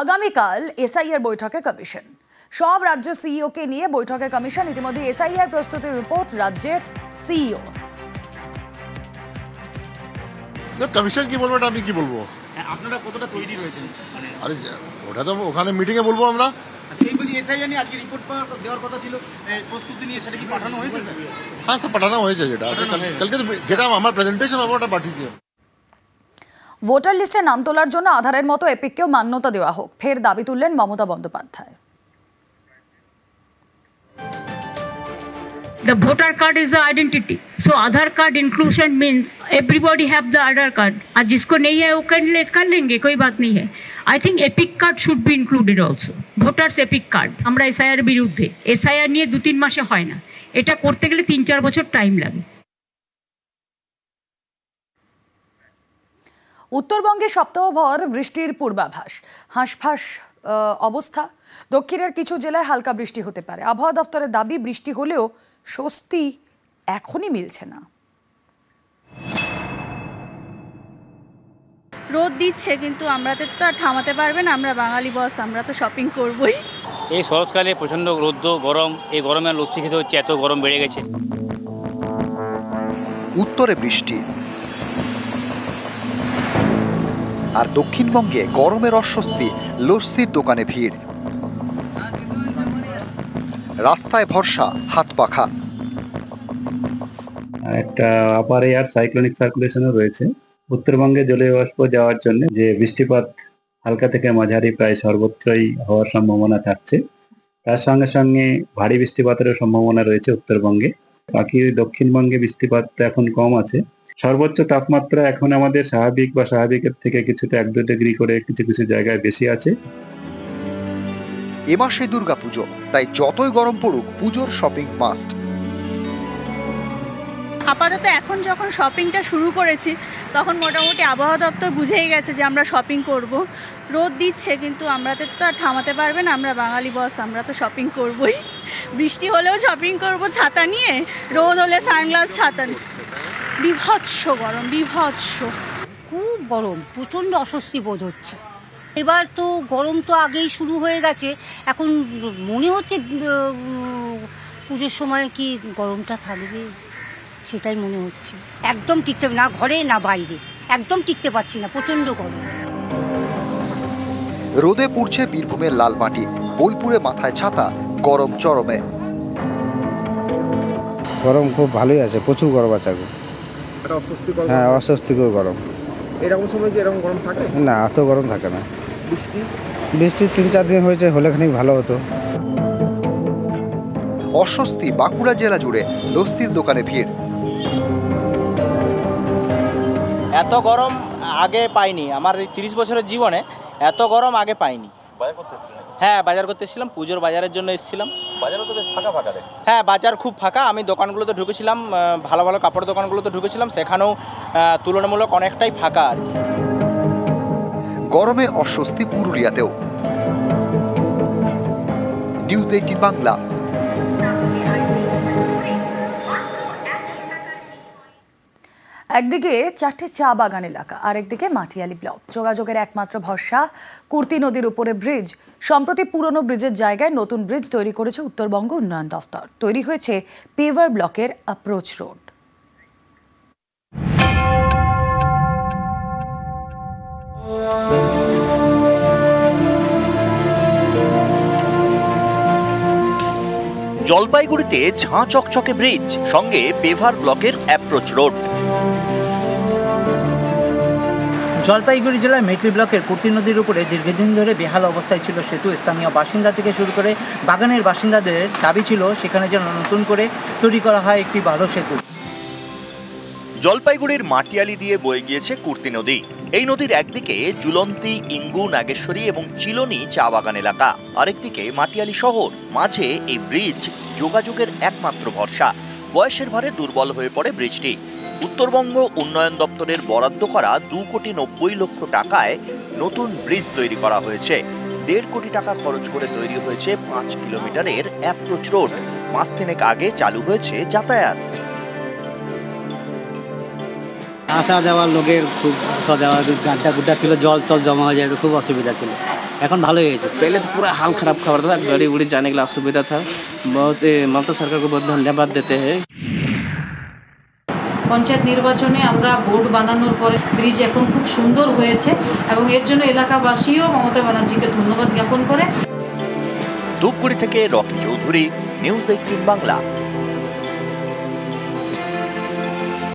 আগামীকাল এসআইআর বৈঠকে কমিশন। সব রাজ্য সিইওকে নিয়ে বৈঠকে কমিশন ইতিমধ্যে এসআইআর প্রস্তুতির রিপোর্ট রাজ্যের সিইও। না কমিশন কি বলব আমি কি বলব? হ্যাঁ, আপনারা কতটা তৈরি রয়েছেন? মানে আরে ওটা তো ওখানে মিটিংয়ে বলব আমরা। সেই এসআইআর নিয়ে আজকে রিপোর্ট দেওয়ার কথা ছিল। প্রস্তুতি নিয়ে সেটা কি পাঠানো হয়েছে? হ্যাঁ স্যার পাঠানো হয়েছে যেটা। কালকে যেটা আমার প্রেজেন্টেশন হবে ওটা পাঠিয়েছি ভোটার লিস্টে নাম তোলার জন্য আধারের মতো এপিককেও মান্যতা দেওয়া হোক ফের দাবি তুললেন Mamata Bandyopadhyay The voter card is the identity. So Aadhaar card inclusion means everybody have the Aadhaar card. और जिसको नहीं है वो कर ले कर लेंगे कोई बात नहीं है I think EPIC card should be included also voters EPIC card আমরা এসআইআর বিরুদ্ধে এসআইআর নিয়ে দু তিন মাসে হয় না এটা করতে গেলে তিন চার বছর টাইম লাগে উত্তরবঙ্গে সপ্তাহভর বৃষ্টির পূর্বাভাস। হাঁসফাঁস অবস্থা। দক্ষিণের কিছু জেলায় হালকা বৃষ্টি হতে পারে। আবহাওয়া দপ্তরের দাবি বৃষ্টি হলেও স্বস্তি এখনই মিলছে না। রোদ দিচ্ছে কিন্তু আমাদের তো আর থামাতে পারবে না। আমরা বাঙালি বস আমরা তো শপিং করবই। এই শরৎকালে প্রচণ্ড রৌদ্র গরম। এই গরমে আর লস্যি খেতে হচ্ছে এত গরম বেড়ে গেছে। উত্তরে বৃষ্টি। আর দক্ষিণবঙ্গে গরমের অস্বস্তি, লস্যির দোকানে ভিড়। রাস্তায় ভরসা, হাত পাখা। একটা আপার এয়ার সাইক্লোনিক সার্কুলেশনও রয়েছে। উত্তরবঙ্গে জলীয় বাষ্প যাওয়ার জন্য যে বৃষ্টিপাত হালকা থেকে মাঝারি প্রায় সর্বত্রই হওয়ার সম্ভাবনা থাকছে, তার সঙ্গে সঙ্গে ভারী বৃষ্টিপাতেরও সম্ভাবনা রয়েছে উত্তরবঙ্গে। বাকি দক্ষিণবঙ্গে বৃষ্টিপাত এখন কম আছে। সর্বোচ্চ তাপমাত্রা এখন আমাদের স্বাভাবিক বা স্বাভাবিকের থেকে কিছুটা এক দু ডিগ্রি করে কিছু কিছু জায়গায় বেশি আছে। এ মাসে দুর্গাপুজো তাই যতই গরম পড়ুক পুজোর শপিং মাস্ট আপাতত এখন যখন শপিংটা শুরু করেছি তখন মোটামুটি আবহাওয়া দপ্তর বুঝেই গেছে যে আমরা শপিং করব। রোদ দিচ্ছে কিন্তু আমাদের তো আর থামাতে পারবে না। আমরা বাঙালি বস আমরা তো শপিং করবই। বৃষ্টি হলেও শপিং করব ছাতা নিয়ে রোদ হলে সানগ্লাস ছাতা নিয়ে। বিভৎস গরম বিভৎস। খুব গরম প্রচণ্ড অস্বস্তি বোধ হচ্ছে। এবার তো গরম তো আগেই শুরু হয়ে গেছে। এখন মনে হচ্ছে পুজোর সময় কি গরমটা থাকবে? সেটাই মনে হচ্ছে। একদম টিকতে না ঘরে না বাইরে। একদম টিকতে পারছি না প্রচণ্ড গরম। রোদে পুড়ছে বীরভূমের লাল মাটি বোলপুরে মাথায় ছাতা গরম চরমে। গরম খুব ভালোই আছে প্রচুর গরম আছে অস্বস্তিকর হ্যাঁ অস্বস্তিকর গরম। এরকম সময় কি এরকম গরম থাকে? না এত গরম থাকে না। বৃষ্টি? বৃষ্টি তিন চার দিন হয়েছে হলে খানিক ভালো হতো। অস্বস্তি বাঁকুড়া জেলা জুড়ে লস্যির দোকানে ভিড়। এত গরম আগে পাইনি। আমার এই তিরিশ বছরের জীবনে এত গরম আগে পাইনি। হ্যাঁ বাজার করতে এসেছিলাম পুজোর বাজারের জন্য এসেছিলাম। বাজারও তো বেশ ফাঁকা ফাঁকা হ্যাঁ বাজার খুব ফাঁকা। আমি দোকানগুলোতে ঢুকেছিলাম ভালো ভালো কাপড় দোকানগুলোতে ঢুকেছিলাম সেখানেও তুলনামূলক অনেকটাই ফাঁকা আর কি। গরমে অস্বস্তি পুরুলিয়াতেও। News eighteen Bangla. একদিকে চারটি চা বাগান এলাকা আর একদিকে মাটিয়ালি ব্লক। যোগাযোগের একমাত্র ভরসা কুর্তি নদীর উপরে ব্রিজ। সম্প্রতি পুরনো ব্রিজের জায়গায় নতুন ব্রিজ তৈরি করেছে উত্তরবঙ্গ উন্নয়ন দফতর। তৈরি হয়েছে পেভার ব্লকের অ্যাপ্রোচ রোড জলপাইগুড়িতে ঝাঁ চকচকে ব্রিজ, সঙ্গে পেভার ব্লকের অ্যাপ্রোচ রোড জলপাইগুড়ি জেলার মেটলি ব্লকের কুর্তি নদীর উপরে দীর্ঘদিন ধরে বেহাল অবস্থায় ছিল সেতু। স্থানীয় বাসিন্দা থেকে শুরু করে বাগানের বাসিন্দাদের দাবি ছিল, সেখানে যেন নতুন করে তৈরি করা হয় একটি ভালো সেতু। জলপাইগুড়ির মাটিয়ালি দিয়ে বয়ে গিয়েছে কুর্তি নদী। এই নদীর একদিকে জুলন্তি ইঙ্গু, নাগেশ্বরী এবং চিলনি চা বাগান এলাকা। আরেকদিকে মাটিয়ালি শহর। মাঝে এই ব্রিজ যোগাযোগের একমাত্র ভরসা। বয়সের ভারে দুর্বল হয়ে পড়ে ব্রিজটি। উত্তরবঙ্গ উন্নয়ন দপ্তরের বরাদ্দ করা দু কোটি নব্বই লক্ষ টাকায় নতুন ব্রিজ তৈরি করা হয়েছে দেড় কোটি টাকা খরচ করে তৈরি হয়েছে পাঁচ কিলোমিটারের অ্যাপ্রোচ রোড মাস তিনেক আগে চালু হয়েছে যাতায়াত আসা যাওয়ার লোকের খুব আসা যাওয়ার গাড্ডা গুড্ডা ছিল জল চল জমা হয়ে যায় খুব অসুবিধা ছিল এখন ভালো হয়েছে पहले तो पूरा हाल खराब खबर था गाड़ी उड़ी जाने के लिए असुविधा था बहुत ए, ममता सरकार को बहुत धन्यवाद देते हैं পঞ্চায়েত নির্বাচনে আমরা বোর্ড বানানোর পরে ব্রিজ এখন খুব সুন্দর হয়েছে এবং এর জন্য এলাকাবাসীও মমতা ব্যানার্জিকে ধন্যবাদ জ্ঞাপন করে। ধূপগুড়ি থেকে Rocky Chowdhury, news eighteen Bangla.